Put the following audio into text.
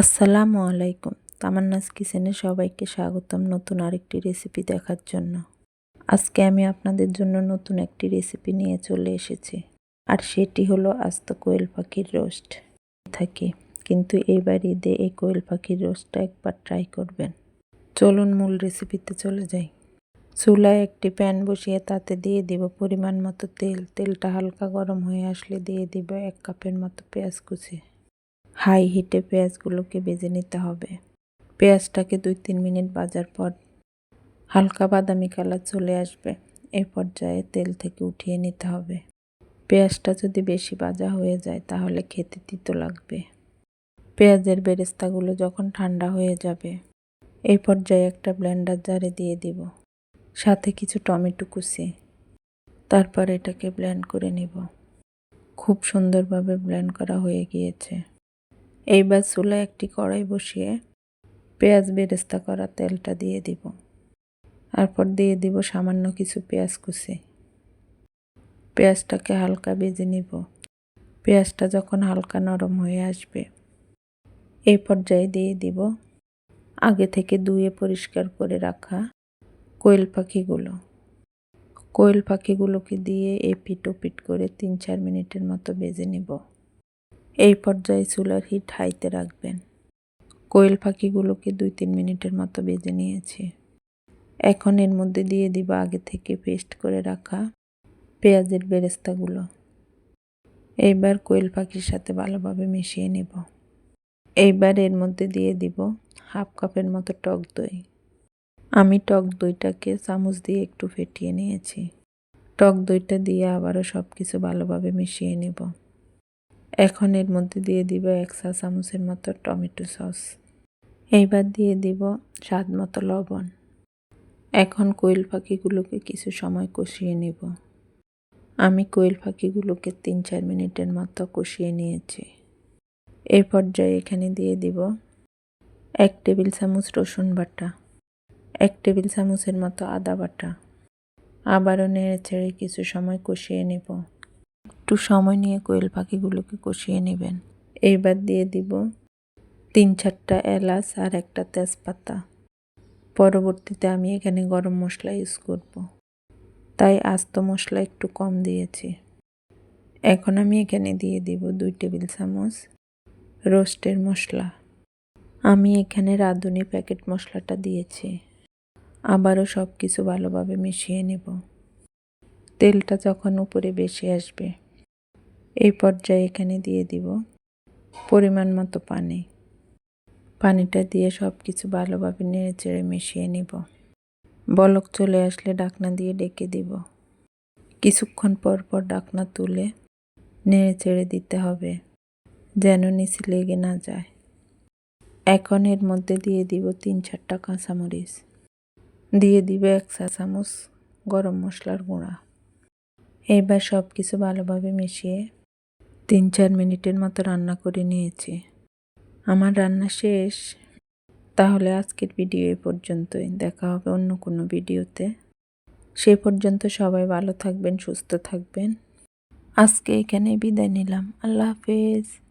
আসসালামু আলাইকুম। তামান্নাস কিচেনে সবাইকে স্বাগতম নতুন আরেকটি রেসিপি দেখার জন্য। আজকে আমি আপনাদের জন্য নতুন একটি রেসিপি নিয়ে চলে এসেছি, আর সেটি হলো আস্ত কোয়েল পাখির রোস্ট। থাকি, কিন্তু এইবার ঈদে এই কোয়েল পাখির রোস্টটা একবার ট্রাই করবেন। চলুন মূল রেসিপিতে চলে যাই। চুলায় একটি প্যান বসিয়ে তাতে দিয়ে দিব পরিমাণ মতো তেল। তেলটা হালকা গরম হয়ে আসলে দিয়ে দিব এক কাপের মতো পেঁয়াজ কুচি। হাই হিটে পেঁয়াজগুলোকে বেজে নিতে হবে। পেঁয়াজটাকে দুই তিন মিনিট ভাজার পর হালকা বাদামি কালার চলে আসবে। এই পর্যায়ে তেল থেকে উঠিয়ে নিতে হবে। পেঁয়াজটা যদি বেশি ভাজা হয়ে যায় তাহলে খেতে তিতো লাগবে। পেঁয়াজের বেরেস্তাগুলো যখন ঠান্ডা হয়ে যাবে এই পর্যায়ে একটা ব্লেন্ডার জারে দিয়ে দিব। সাথে কিছু টমেটো কুচি। তারপর এটাকে ব্লেন্ড করে নিব। খুব সুন্দরভাবে ব্লেন্ড করা হয়ে গিয়েছে। এইবার চুলায় একটি কড়াই বসিয়ে পেঁয়াজ বেরেস্তা করা তেলটা দিয়ে দিব। তারপর দিয়ে দিব সামান্য কিছু পেঁয়াজ কুচি। পেঁয়াজটাকে হালকা বেজে নিব। পেঁয়াজটা যখন হালকা নরম হয়ে আসবে, এই পর্যায়ে দিয়ে দিব আগে থেকে ধুয়ে পরিষ্কার করে রাখা কোয়েল পাখিগুলো। কোয়েল পাখিগুলোকে দিয়ে এপিট ওপিট করে তিন চার মিনিটের মতো বেজে নিব। এই পর্যায়ে চুলার হিট হাইতে রাখবেন। কোয়েল পাখিগুলোকে দুই তিন মিনিটের মতো বেজে নিয়েছি। এখন এর মধ্যে দিয়ে দিব আগে থেকে পেস্ট করে রাখা পেঁয়াজের বেরেস্তাগুলো। এইবার কোয়েল পাখির সাথে ভালোভাবে মিশিয়ে নেব। এইবার এর মধ্যে দিয়ে দিব হাফ কাপের মতো টক দই। আমি টক দইটাকে চামচ দিয়ে একটু ফেটিয়ে নিয়েছি। টক দইটা দিয়ে আবারও সব কিছু ভালোভাবে মিশিয়ে নেব। এখন এর মধ্যে দিয়ে দিব এক চা চামচের মতো টমেটো সস। এইবার দিয়ে দিব স্বাদ মতো লবণ। এখন কোয়েল পাখিগুলোকে কিছু সময় কষিয়ে নেব। আমি কোয়েল পাখিগুলোকে তিন চার মিনিটের মতো কষিয়ে নিয়েছি। এই পর্যায়ে এখানে দিয়ে দিব এক টেবিল চামচ রসুন বাটা, এক টেবিল চামচের মতো আদা বাটা। আবারও নেড়ে ছেড়ে কিছু সময় কষিয়ে নেব। একটু সময় নিয়ে কোয়েল পাখিগুলোকে কষিয়ে নেবেন। এইবার দিয়ে দিব তিন চারটা এলাচ আর একটা তেজপাতা। পরবর্তীতে আমি এখানে গরম মশলা ইউজ করব। তাই আস্ত মশলা একটু কম দিয়েছি। এখন আমি এখানে দিয়ে দিব দুই টেবিল চামচ রোস্টের মশলা। আমি এখানে রাঁধুনি প্যাকেট মশলাটা দিয়েছি। আবারও সব কিছু ভালোভাবে মিশিয়ে নেব। তেলটা যখন উপরে বেশি আসবে, এই পর্যায়ে এখানে দিয়ে দিব পরিমাণ মতো পানি। পানিটা দিয়ে সব কিছু ভালোভাবে নেড়ে চেড়ে মিশিয়ে নিব। বলক চলে আসলে ডাকনা দিয়ে ডেকে দিব। কিছুক্ষণ পর পর ডাকনা তুলে নেড়ে চেড়ে দিতে হবে, যেন নিচে লেগে না যায়। এখন এর মধ্যে দিয়ে দিব তিন চারটা কাঁচামরিচ। দিয়ে দিবে এক চা চামচ গরম মশলার গুঁড়া। এইবার সব কিছু ভালোভাবে মিশিয়ে তিন চার মিনিটের মতো রান্না করে নিয়েছি। আমার রান্না শেষ। তাহলে আজকের ভিডিও এ পর্যন্তই। দেখা হবে অন্য কোনো ভিডিওতে। সে পর্যন্ত সবাই ভালো থাকবেন, সুস্থ থাকবেন। আজকে এখানে বিদায় নিলাম। আল্লাহ হাফেজ।